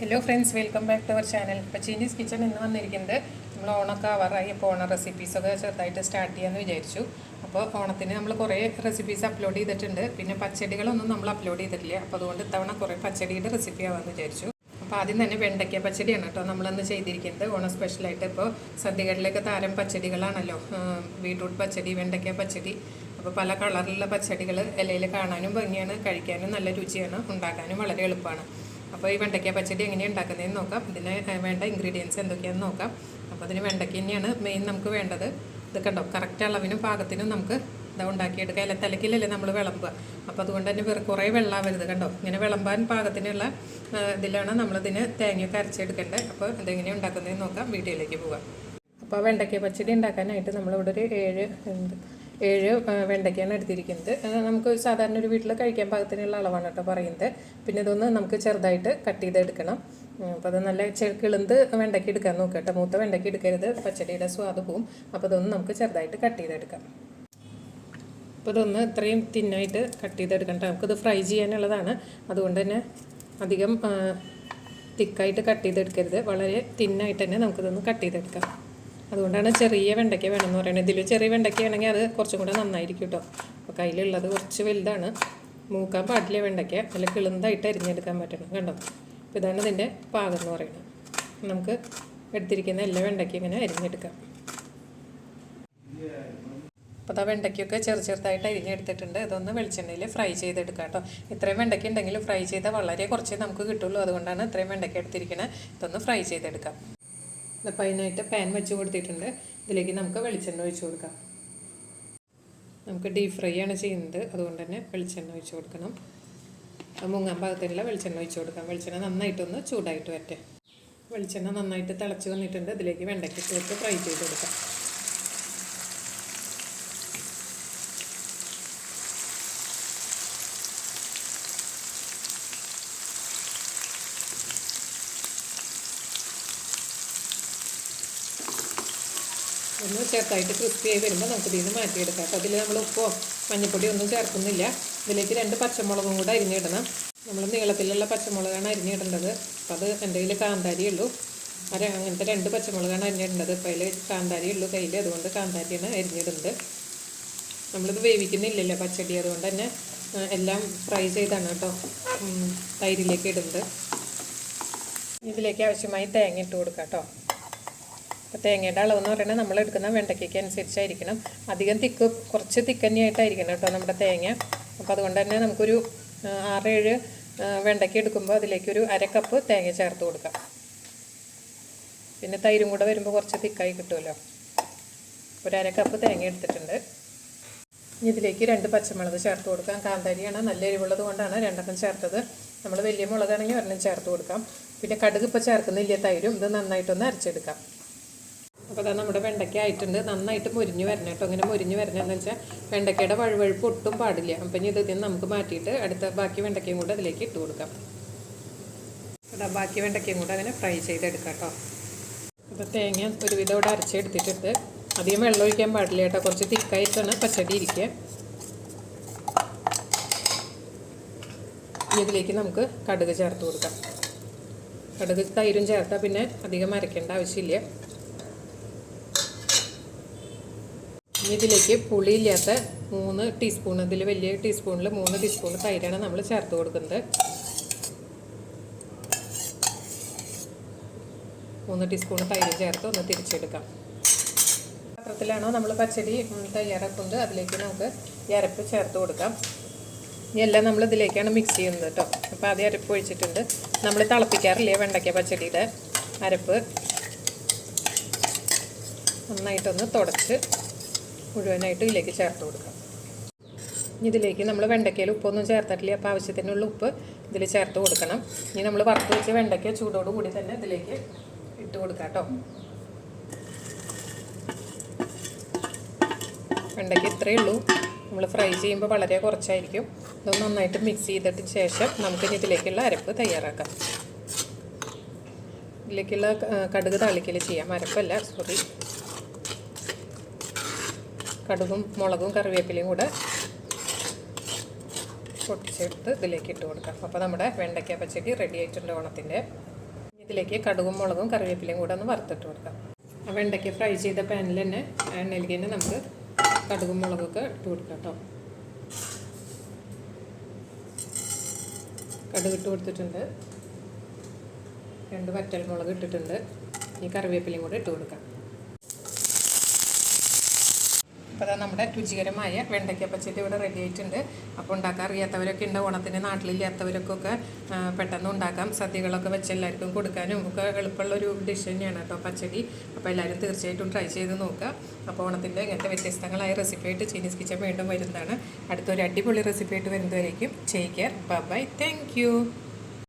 Hello friends welcome back to our channel ഇപ്പോൾ Chinese kitchen ഇന്ന് വന്നിരിക്കുന്നത് നമ്മൾ ഓണമൊക്കെ ആവാറായി. അപ്പോൾ ഓണ റെസിപ്പീസൊക്കെ ചെറുതായിട്ട് സ്റ്റാർട്ട് ചെയ്യാമെന്ന് വിചാരിച്ചു. അപ്പോൾ ഓണത്തിന് നമ്മൾ കുറേ റെസിപ്പീസ് അപ്ലോഡ് ചെയ്തിട്ടുണ്ട്. പിന്നെ പച്ചടികളൊന്നും നമ്മൾ അപ്ലോഡ് ചെയ്തിട്ടില്ല. അപ്പോൾ അതുകൊണ്ട് ഇത്തവണ കുറേ പച്ചടിയുടെ റെസിപ്പി ആവാമെന്ന് വിചാരിച്ചു. അപ്പോൾ ആദ്യം തന്നെ വെണ്ടയ്ക്ക പച്ചടിയാണ് കേട്ടോ നമ്മളന്ന് ചെയ്തിരിക്കുന്നത്. ഓണം സ്പെഷ്യലായിട്ട് ഇപ്പോൾ സദ്യകളിലൊക്കെ താരം പച്ചടികളാണല്ലോ. ബീട്രൂട്ട് പച്ചടി വെണ്ടയ്ക്ക പച്ചടി. അപ്പോൾ പല കളറിലുള്ള പച്ചടികൾ ഇലയിൽ കാണാനും ഭംഗിയാണ് കഴിക്കാനും നല്ല രുചിയാണ് ഉണ്ടാക്കാനും വളരെ എളുപ്പമാണ്. അപ്പോൾ ഈ വെണ്ടയ്ക്ക പച്ചടി എങ്ങനെയാണ് ഉണ്ടാക്കുന്നതെന്ന് നോക്കാം. ഇതിന് വേണ്ട ഇൻഗ്രീഡിയൻസ് എന്തൊക്കെയാണെന്ന് നോക്കാം. അപ്പോൾ അതിന് വെണ്ടയ്ക്ക തന്നെയാണ് മെയിൻ നമുക്ക് വേണ്ടത്. ഇത് കണ്ടോ? കറക്റ്റ് അളവിനും പാകത്തിനും നമുക്ക് ഇത് ഉണ്ടാക്കിയെടുക്കുക ഇല തലക്കില്ലല്ലേ നമ്മൾ വിളമ്പുക. അപ്പോൾ അതുകൊണ്ട് തന്നെ വേറെ കുറേ വെള്ളാവരുത് കണ്ടോ? ഇങ്ങനെ വിളമ്പാൻ പാകത്തിനുള്ള ഇതിലാണ് നമ്മളിതിന് തേങ്ങയൊക്കെ അരച്ചെടുക്കേണ്ടത്. അപ്പോൾ ഇതെങ്ങനെയാണ് ഉണ്ടാക്കുന്നതെന്ന് നോക്കാം. വീഡിയോയിലേക്ക് പോകാം. അപ്പോൾ വെണ്ടയ്ക്ക പച്ചടി ഉണ്ടാക്കാനായിട്ട് നമ്മളിവിടെ ഒരു ഏഴ് ഏഴ് വെണ്ടയ്ക്കാണ് എടുത്തിരിക്കുന്നത്. നമുക്ക് സാധാരണ ഒരു വീട്ടിൽ കഴിക്കാൻ പാകത്തിനുള്ള അളവാണ് കേട്ടോ പറയുന്നത്. പിന്നെ ഇതൊന്ന് നമുക്ക് ചെറുതായിട്ട് കട്ട് ചെയ്തെടുക്കണം. അപ്പോൾ അത് നല്ല കിളുന്ത് വെണ്ടയ്ക്ക എടുക്കാൻ നോക്കുക കേട്ടോ മൂത്ത വെണ്ടയ്ക്ക എടുക്കരുത്. പച്ചടിയുടെ സ്വാദ് പോവും. അപ്പോൾ അതൊന്ന് നമുക്ക് ചെറുതായിട്ട് കട്ട് ചെയ്തെടുക്കാം. അപ്പോൾ ഇതൊന്ന് ഇത്രയും തിന്നായിട്ട് കട്ട് ചെയ്തെടുക്കണ്ട നമുക്കിത് ഫ്രൈ ചെയ്യാനുള്ളതാണ്. അതുകൊണ്ട് തന്നെ അധികം തിക്കായിട്ട് കട്ട് ചെയ്തെടുക്കരുത്. വളരെ തിന്നായിട്ട് തന്നെ നമുക്കിതൊന്ന് കട്ട് ചെയ്തെടുക്കാം. അതുകൊണ്ടാണ് ചെറിയ വെണ്ടയ്ക്ക വേണമെന്ന് പറയുന്നത്. ഇതിൽ ചെറിയ വെണ്ടയ്ക്ക വേണമെങ്കിൽ അത് കുറച്ചും കൂടെ നന്നായിരിക്കും കേട്ടോ. അപ്പോൾ കയ്യിലുള്ളത് കുറച്ച് വലുതാണ്. മൂക്കാൻ പാടില്ല വെണ്ടയ്ക്ക. നല്ല കിളുന്തായിട്ട് അരിഞ്ഞെടുക്കാൻ പറ്റണം കണ്ടോ? അപ്പോൾ ഇതാണ് ഇതിന്റെ പാകം എന്ന് പറയുന്നത്. നമുക്ക് എടുത്തിരിക്കുന്ന എല്ലാ വെണ്ടയ്ക്ക ഇങ്ങനെ അരിഞ്ഞെടുക്കാം. അപ്പോൾ ആ വെണ്ടയ്ക്കൊക്കെ ചെറു ചെറുതായിട്ട് അരിഞ്ഞെടുത്തിട്ടുണ്ട്. ഇതൊന്ന് വെളിച്ചെണ്ണയിൽ ഫ്രൈ ചെയ്തെടുക്കാം കേട്ടോ. ഇത്രയും വെണ്ടയ്ക്ക ഉണ്ടെങ്കിൽ ഫ്രൈ ചെയ്താൽ വളരെ കുറച്ചേ നമുക്ക് കിട്ടുള്ളൂ. അതുകൊണ്ടാണ് ഇത്രയും വെണ്ടയ്ക്ക എടുത്തിരിക്കുന്നത് ഇതൊന്ന് ഫ്രൈ ചെയ്തെടുക്കാം. അപ്പോൾ അതിനായിട്ട് പാൻ വെച്ച് കൊടുത്തിട്ടുണ്ട്. ഇതിലേക്ക് നമുക്ക് വെളിച്ചെണ്ണ ഒഴിച്ച് കൊടുക്കാം. നമുക്ക് ഡീപ് ഫ്രൈ ആണ് ചെയ്യുന്നത്. അതുകൊണ്ട് തന്നെ വെളിച്ചെണ്ണ ഒഴിച്ച് കൊടുക്കണം. മുങ്ങാൻ പാകത്തിനുള്ള വെളിച്ചെണ്ണ ഒഴിച്ച് കൊടുക്കാം. വെളിച്ചെണ്ണ നന്നായിട്ടൊന്ന് ചൂടായിട്ട് വരട്ടെ. വെളിച്ചെണ്ണ നന്നായിട്ട് തിളച്ച് വന്നിട്ടുണ്ട്. ഇതിലേക്ക് വെണ്ടയ്ക്ക് ചേർത്ത് ഫ്രൈ ചെയ്ത് കൊടുക്കാം. ഒന്ന് ചെറുതായിട്ട് ക്രിസ്പി ആയി വരുമ്പോൾ നമുക്ക് ഇതിൽ നിന്ന് മാറ്റിയെടുക്കാം. അപ്പോൾ അതിൽ നമ്മൾ ഉപ്പോ മഞ്ഞൾപ്പൊടി ഒന്നും ചേർക്കുന്നില്ല. ഇതിലേക്ക് രണ്ട് പച്ചമുളകും കൂടെ അരിഞ്ഞിടണം. നമ്മൾ നീളത്തിലുള്ള പച്ചമുളകാണ് അരിഞ്ഞിടേണ്ടത്. അപ്പോൾ അത് എന്റെ കയ്യിൽ കാന്താരി ഉള്ളൂ. അര അങ്ങനത്തെ രണ്ട് പച്ചമുളകാണ് അരിഞ്ഞിടേണ്ടത്. അപ്പോൾ അതിൽ കാന്താരി ഉള്ളൂ കയ്യിൽ അതുകൊണ്ട് കാന്താരിയാണ് അരിഞ്ഞിടുന്നത് നമ്മളിത് വേവിക്കുന്നില്ലല്ലോ പച്ചടി അതുകൊണ്ട് തന്നെ എല്ലാം ഫ്രൈ ചെയ്താണ് കേട്ടോ തൈരിലേക്ക് ഇടുന്നത് ഇതിലേക്ക് ആവശ്യമായി തേങ്ങ ഇട്ട് കൊടുക്കാം കേട്ടോ അപ്പോൾ തേങ്ങയുടെ അളവെന്ന് പറയുന്നത് നമ്മൾ എടുക്കുന്ന വെണ്ടയ്ക്കയ്ക്ക് അനുസരിച്ചായിരിക്കണം. അധികം തിക്ക് കുറച്ച് തിക്കന്നെയായിട്ടായിരിക്കണം കേട്ടോ നമ്മുടെ തേങ്ങ. അപ്പോൾ അതുകൊണ്ട് തന്നെ നമുക്കൊരു ആറേഴ് വെണ്ടയ്ക്ക എടുക്കുമ്പോൾ അതിലേക്കൊരു അരക്കപ്പ് കപ്പ് തേങ്ങ ചേർത്ത് കൊടുക്കാം. പിന്നെ തൈരും കൂടെ വരുമ്പോൾ കുറച്ച് തിക്കായി കിട്ടുമല്ലോ. ഒരു അരക്കപ്പ് കപ്പ് തേങ്ങ എടുത്തിട്ടുണ്ട്. ഇതിലേക്ക് രണ്ട് പച്ചമുളക് ചേർത്ത് കൊടുക്കാം. കാന്താരിയാണ് നല്ല എരിവുള്ളത് കൊണ്ടാണ് രണ്ടെണ്ണം ചേർത്തത്. നമ്മൾ വലിയ മുളകാണെങ്കിൽ ഒരെണ്ണം ചേർത്ത് കൊടുക്കാം. പിന്നെ കടുക് ഇപ്പോൾ ചേർക്കുന്നില്ല തൈരും. ഇത് നന്നായിട്ടൊന്ന് അരച്ചെടുക്കാം. അപ്പോൾ അതാ നമ്മുടെ വെണ്ടയ്ക്ക ആയിട്ടുണ്ട്. നന്നായിട്ട് മുരിഞ്ഞ് വരണം കേട്ടോ. ഇങ്ങനെ മുരിഞ്ഞ് വരണമെന്ന് വെച്ചാൽ വെണ്ടയ്ക്കയുടെ വഴുവഴുപ്പ് ഒട്ടും പാടില്ല. അപ്പം ഇനി ഇത് നമുക്ക് മാറ്റിയിട്ട് അടുത്ത ബാക്കി വെണ്ടയ്ക്കയും കൂടെ അതിലേക്ക് ഇട്ട് കൊടുക്കാം. അതാ ബാക്കി വെണ്ടയ്ക്കയും കൂടെ അങ്ങനെ ഫ്രൈ ചെയ്തെടുക്കാം കേട്ടോ. അപ്പോൾ തേങ്ങ ഒരുവിധം ഇവിടെ അരച്ചെടുത്തിട്ടുണ്ട്. അധികം വെള്ളം ഒഴിക്കാൻ പാടില്ല കേട്ടോ. കുറച്ച് തിക്കായിട്ടാണ് പച്ചടി ഇരിക്കുക. ഇതിലേക്ക് നമുക്ക് കടുക് ചേർത്ത് കൊടുക്കാം. കടുക് തൈരും ചേർത്താൽ പിന്നെ അധികം അരയ്ക്കേണ്ട ആവശ്യമില്ല ഇനി ഇതിലേക്ക് പുളിയില്ലാത്ത മൂന്ന് ടീസ്പൂൺ ഇതിൽ വലിയ ടീസ്പൂണിൽ മൂന്ന് ടീസ്പൂൺ തൈരാണ് നമ്മൾ ചേർത്ത് കൊടുക്കുന്നത്. മൂന്ന് ടീസ്പൂൺ തൈര് ചേർത്ത് ഒന്ന് തിരിച്ചെടുക്കാം. പാത്രത്തിലാണോ നമ്മൾ പച്ചടി തയ്യാറാക്കുന്നത്. അതിലേക്ക് നമുക്ക് ഇരപ്പ് ചേർത്ത് കൊടുക്കാം. ഇനി എല്ലാം നമ്മൾ ഇതിലേക്കാണ് മിക്സ് ചെയ്യുന്നത് കേട്ടോ. അപ്പോൾ ആദ്യം അരപ്പ് ഒഴിച്ചിട്ടുണ്ട്. നമ്മൾ തിളപ്പിക്കാറില്ലേ വെണ്ടയ്ക്ക പച്ചടിയുടെ അരപ്പ്? നന്നായിട്ടൊന്ന് തുടച്ച് മുഴുവനായിട്ട് ഇതിലേക്ക് ചേർത്ത് കൊടുക്കാം. ഇനി ഇതിലേക്ക് നമ്മൾ വെണ്ടയ്ക്കയിൽ ഉപ്പൊന്നും ചേർത്തിട്ടില്ല. അപ്പോൾ ആവശ്യത്തിനുള്ള ഉപ്പ് ഇതിൽ ചേർത്ത് കൊടുക്കണം. ഇനി നമ്മൾ വറുത്ത് വെച്ച വെണ്ടയ്ക്ക ചൂടോട് കൂടി തന്നെ ഇതിലേക്ക് ഇട്ട് കൊടുക്കാം കേട്ടോ. വെണ്ടയ്ക്ക ഇത്രയേ ഉള്ളൂ. നമ്മൾ ഫ്രൈ ചെയ്യുമ്പോൾ വളരെ കുറച്ചായിരിക്കും. ഇത് നന്നായിട്ട് മിക്സ് ചെയ്തിട്ട് ശേഷം നമുക്കിനി ഇതിലേക്കുള്ള അരപ്പ് തയ്യാറാക്കാം. ഇതിലേക്കുള്ള കടുക് താളിക്കൽ ചെയ്യാം. അരപ്പല്ല സോറി കടുകും മുളകും കറിവേപ്പിലയും കൂടെ പൊട്ടിച്ചെടുത്ത് ഇതിലേക്ക് ഇട്ട് കൊടുക്കാം. അപ്പോൾ നമ്മുടെ വെണ്ടയ്ക്ക പച്ചടി റെഡി ആയിട്ടുണ്ട് ഓണത്തിന്റെ ഇതിലേക്ക് കടുകും മുളകും കറിവേപ്പിലയും കൂടെ ഒന്ന് വറുത്തിട്ട് കൊടുക്കാം. ആ വെണ്ടയ്ക്ക ഫ്രൈ ചെയ്ത പാനിൽ തന്നെ എണ്ണയിലേക്ക് തന്നെ നമുക്ക് കടുകും മുളകൊക്കെ ഇട്ട് കൊടുക്കാം കേട്ടോ. കടുക് ഇട്ട് കൊടുത്തിട്ടുണ്ട്. രണ്ട് വറ്റൽ മുളക് ഇട്ടിട്ടുണ്ട്. ഈ കറിവേപ്പിലയും കൂടെ ഇട്ട് കൊടുക്കാം. അപ്പോൾ നമ്മുടെ രുചികരമായ വെണ്ടയ്ക്ക പച്ചടി ഇവിടെ റെഡി ആയിട്ടുണ്ട്. അപ്പോൾ ഉണ്ടാക്കാൻ അറിയാത്തവരൊക്കെ ഉണ്ട്. ഓണത്തിന് നാട്ടിലില്ലാത്തവർക്കൊക്കെ പെട്ടെന്ന് ഉണ്ടാക്കാം. സദ്യകളൊക്കെ വെച്ച് എല്ലാവർക്കും കൊടുക്കാനും ഒക്കെ എളുപ്പമുള്ളൊരു ഡിഷ് തന്നെയാണ് കേട്ടോ പച്ചടി. അപ്പോൾ എല്ലാവരും തീർച്ചയായിട്ടും ട്രൈ ചെയ്ത് നോക്കുക. അപ്പോൾ ഓണത്തിന്റെ ഇങ്ങനത്തെ വ്യത്യസ്തങ്ങളായ റെസിപ്പി ആയിട്ട് ചൈനീസ് കിച്ചൻ വീണ്ടും വരുന്നതാണ്. അടുത്തൊരു അടിപൊളി റെസിപ്പി ആയിട്ട് വരുന്നതായിരിക്കും ചേക്കർ കെയർ ബൈ താങ്ക്